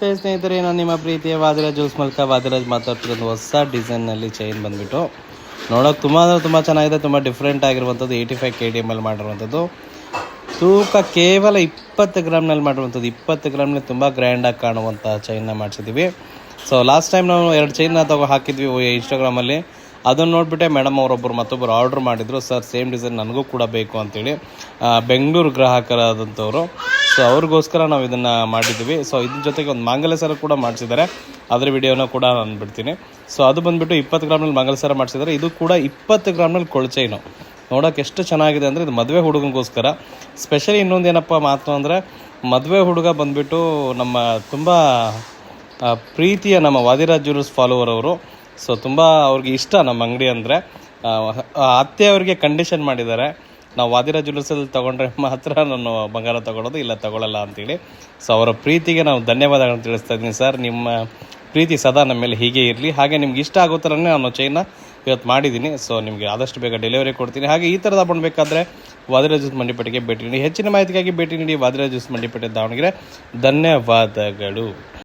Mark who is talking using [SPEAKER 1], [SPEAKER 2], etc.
[SPEAKER 1] ನಮಸ್ತೆ ಸ್ನೇಹಿತರೆ, ನಾನು ನಿಮ್ಮ ಪ್ರೀತಿಯ ವಾದಿರಾಜ್ ಜ್ಯೂಸ್ ಮೂಲಕ ವಾದಿರಾಜ್ ಮಾತಾಡ್ತಿರೋದು ಹೊಸ ಡಿಸೈನ್ನಲ್ಲಿ ಚೈನ್ ಬಂದುಬಿಟ್ಟು. ನೋಡೋಕೆ ತುಂಬ ಅಂದರೆ ತುಂಬ ಚೆನ್ನಾಗಿದೆ, ತುಂಬ ಡಿಫ್ರೆಂಟ್ ಆಗಿರುವಂಥದ್ದು eighty five K D M ಅಲ್ಲಿ ಮಾಡಿರುವಂಥದ್ದು. ತೂಕ ಕೇವಲ ಇಪ್ಪತ್ತು ಗ್ರಾಮ್ನಲ್ಲಿ ಮಾಡಿರುವಂಥದ್ದು, ಇಪ್ಪತ್ತು ಗ್ರಾಮ್ನಲ್ಲಿ ತುಂಬ ಗ್ರ್ಯಾಂಡಾಗಿ ಕಾಣುವಂಥ ಚೈನ್ನ ಮಾಡಿಸಿದ್ದೀವಿ ಸೊ ಲಾಸ್ಟ್ ಟೈಮ್ ನಾವು ಎರಡು ಚೈನ್ನ ತಗೋ ಹಾಕಿದ್ವಿ ಇನ್ಸ್ಟಾಗ್ರಾಮಲ್ಲಿ ಅದನ್ನು ನೋಡಿಬಿಟ್ಟೆ ಮೇಡಮ್ ಅವರೊಬ್ಬರು ಮತ್ತೊಬ್ಬರು ಆರ್ಡ್ರ್ ಮಾಡಿದರು. ಸರ್ ಸೇಮ್ ಡಿಸೈನ್ ನನಗೂ ಕೂಡ ಬೇಕು ಅಂತೇಳಿ. ಬೆಂಗಳೂರು ಗ್ರಾಹಕರಾದಂಥವ್ರು. ಸೊ ಅವ್ರಿಗೋಸ್ಕರ ನಾವು ಇದನ್ನು ಮಾಡಿದ್ವಿ ಸೊ ಇದ್ರ ಜೊತೆಗೆ ಒಂದು ಮಾಂಗಲ್ಯ ಸರ ಕೂಡ ಮಾಡಿಸಿದ್ದಾರೆ. ಅದರ ವಿಡಿಯೋನ ಕೂಡ ನಾನು ಬಿಡ್ತೀನಿ. ಸೊ ಅದು ಬಂದುಬಿಟ್ಟು ಇಪ್ಪತ್ತು ಗ್ರಾಮ್ನಲ್ಲಿ ಮಾಂಗಲ್ಯ ಸರ ಮಾಡಿಸಿದ್ದಾರೆ. ಇದು ಕೂಡ ಇಪ್ಪತ್ತು ಗ್ರಾಮ್ನಲ್ಲಿ ಕೊಳಚೈನು ನೋಡೋಕೆ ಎಷ್ಟು ಚೆನ್ನಾಗಿದೆ ಅಂದರೆ ಇದು ಮದುವೆ ಹುಡುಗನಿಗೋಸ್ಕರ. ಸ್ಪೆಷಲಿ ಇನ್ನೊಂದು ಏನಪ್ಪ ಮಾತು ಅಂದರೆ, ಮದುವೆ ಹುಡುಗ ಬಂದುಬಿಟ್ಟು ನಮ್ಮ ತುಂಬ ಪ್ರೀತಿಯ ನಮ್ಮ ವಾದಿರಾಜ್ ಜ್ಯೂಲ್ಸ್ ಫಾಲೋವರ್ ಅವರು. ಸೊ ತುಂಬ ಅವ್ರಿಗೆ ಇಷ್ಟ ನಮ್ಮ ಅಂಗಡಿ ಅಂದರೆ. ಅತ್ತೆ ಅವ್ರಿಗೆ ಕಂಡೀಷನ್ ಮಾಡಿದ್ದಾರೆ. ನಾವು ವಾದಿರಾ ಜ್ಯುವೆಲ್ಸಲ್ಲಿ ತೊಗೊಂಡ್ರೆ ಮಾತ್ರ ನಾನು ಬಂಗಾರ ತೊಗೊಳೋದು ಇಲ್ಲ ತೊಗೊಳ್ಳಲ್ಲ ಅಂತೇಳಿ. ಸೊ ಅವರ ಪ್ರೀತಿಗೆ ನಾವು ಧನ್ಯವಾದಗಳನ್ನು ತಿಳಿಸ್ತಾ ಇದ್ದೀನಿ ಸರ್. ನಿಮ್ಮ ಪ್ರೀತಿ ಸದಾ ನಮ್ಮ ಮೇಲೆ ಹೀಗೆ ಇರಲಿ. ಹಾಗೆ ನಿಮ್ಗೆ ಇಷ್ಟ ಆಗೋ ಥರನೇ ನಾನು ಚೈನ ಇವತ್ತು ಮಾಡಿದ್ದೀನಿ. ಸೊ ನಿಮಗೆ ಆದಷ್ಟು ಬೇಗ ಡೆಲಿವರಿ ಕೊಡ್ತೀನಿ. ಹಾಗೆ ಈ ಥರದ ಬೇಕಾದರೆ ವಾದಿರಾ ಜ್ಯೂಸ್ ಮಂಡಿಪೇಟೆಗೆ ಭೇಟಿ ನೀಡಿ. ಹೆಚ್ಚಿನ ಮಾಹಿತಿಗಾಗಿ ಭೇಟಿ ನೀಡಿ ವಾದಿರಾ ಜ್ಯೂಸ್ ಮಂಡಿಪೇಟೆ ದಾವಣಗೆರೆ. ಧನ್ಯವಾದಗಳು.